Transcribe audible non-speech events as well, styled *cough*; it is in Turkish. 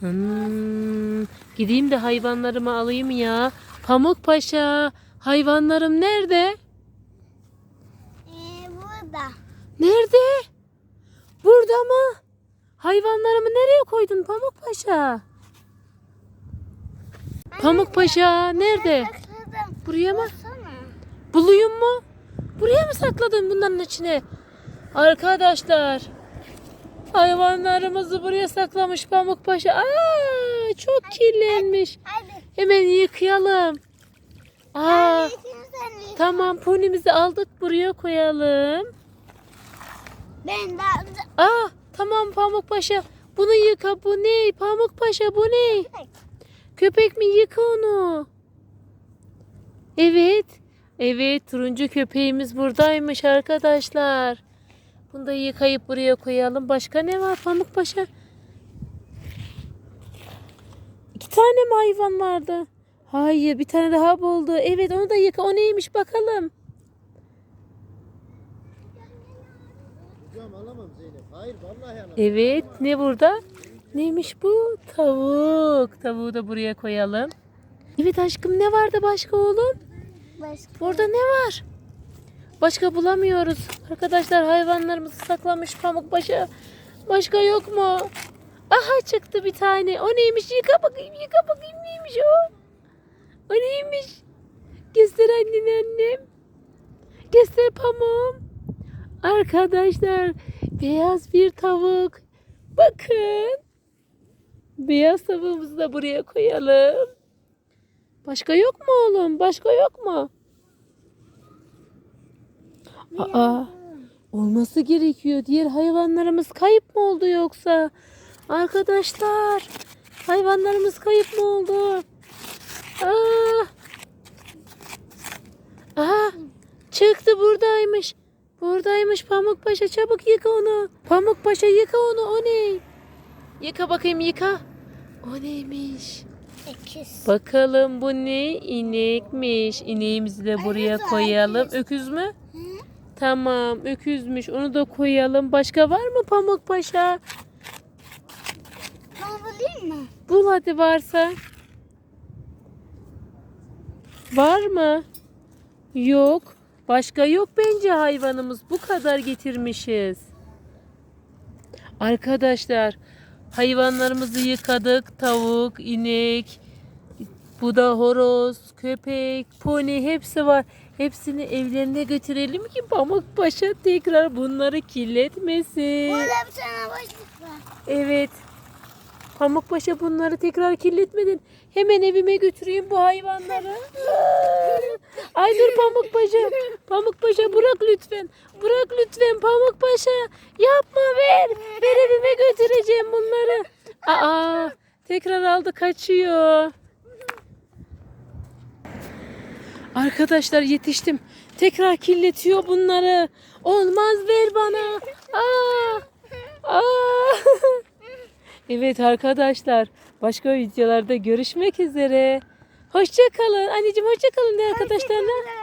Hmm, gideyim de hayvanlarımı alayım ya. Pamuk Paşa, hayvanlarım nerede? Ee, burada. Nerede? Burada mı? Hayvanlarımı nereye koydun Pamuk Paşa? Pamuk Paşa nerede? Sakladım. Buraya mı? Baksana. Bulayım mu? Buraya mı sakladın bunların içine? Arkadaşlar. Hayvanlarımızı buraya saklamış Pamuk Paşa. Aa, çok kirlenmiş. Hemen yıkayalım. Aa, tamam ponimizi aldık buraya koyalım. Ben de Aa, tamam Pamuk Paşa. Bunu yıka. Bu ne? Pamuk Paşa bu ne? Köpek mi? Yıka onu. Evet. Evet turuncu köpeğimiz buradaymış arkadaşlar. Bunu da yıkayıp buraya koyalım. Başka ne var Pamuk Paşa? İki tane mi hayvan vardı? Hayır bir tane daha buldu. Evet onu da yıka. O neymiş bakalım. Hocam alamam Zeynep. Hayır vallahi alamam. Evet ne burada? Neymiş bu? Tavuk. Tavuğu da buraya koyalım. Evet aşkım ne vardı başka oğlum? başka. Burada ne var? Başka bulamıyoruz. Arkadaşlar hayvanlarımızı saklamış Pamukbaşı. Başka yok mu? Aha çıktı bir tane. O neymiş? Yıka bakayım, yıka bakayım neymiş o? O neymiş? Göster annene annem. Göster pamuğum. Arkadaşlar beyaz bir tavuk. Bakın. Beyaz tavuğumuzu da buraya koyalım. Başka yok mu oğlum? Başka yok mu? Aa, olması gerekiyor. Diğer hayvanlarımız kayıp mı oldu yoksa? Arkadaşlar, hayvanlarımız kayıp mı oldu? Aa, Aha, çıktı buradaymış. Buradaymış Pamuk Paşa. Çabuk yıka onu. Pamuk Paşa yıka onu. O ne? Yıka bakayım yıka. O neymiş? İkiz. Bakalım bu ne? İnekmiş. İneğimizi de buraya koyalım. öküz. Öküz mü? Tamam, öküzmüş. Onu da koyalım. Başka var mı Pamuk Paşa? Ben bulayım mı? Bul hadi varsa. Var mı? Yok. Başka yok bence hayvanımız. Bu kadar getirmişiz. Arkadaşlar, hayvanlarımızı yıkadık. Tavuk, inek, bu da horoz, köpek, pony hepsi var. Hepsini evlerine götürelim ki Pamuk Paşa tekrar bunları kirletmesin. Burada bir tane başlık var. Evet. Pamukpaşa bunları tekrar kirletmedin. Hemen evime götüreyim bu hayvanları. *laughs* Ay dur Pamukpaşa. Pamukpaşa bırak lütfen. Bırak lütfen Pamukpaşa. Yapma ver. Ver evime götüreceğim bunları. Aa, tekrar aldı kaçıyor. Arkadaşlar yetiştim. Tekrar kirletiyor bunları. Olmaz ver bana. Aa, aa. *laughs* Evet arkadaşlar. Başka videolarda görüşmek üzere. Hoşça kalın. Anneciğim hoşça kalın de arkadaşlarına.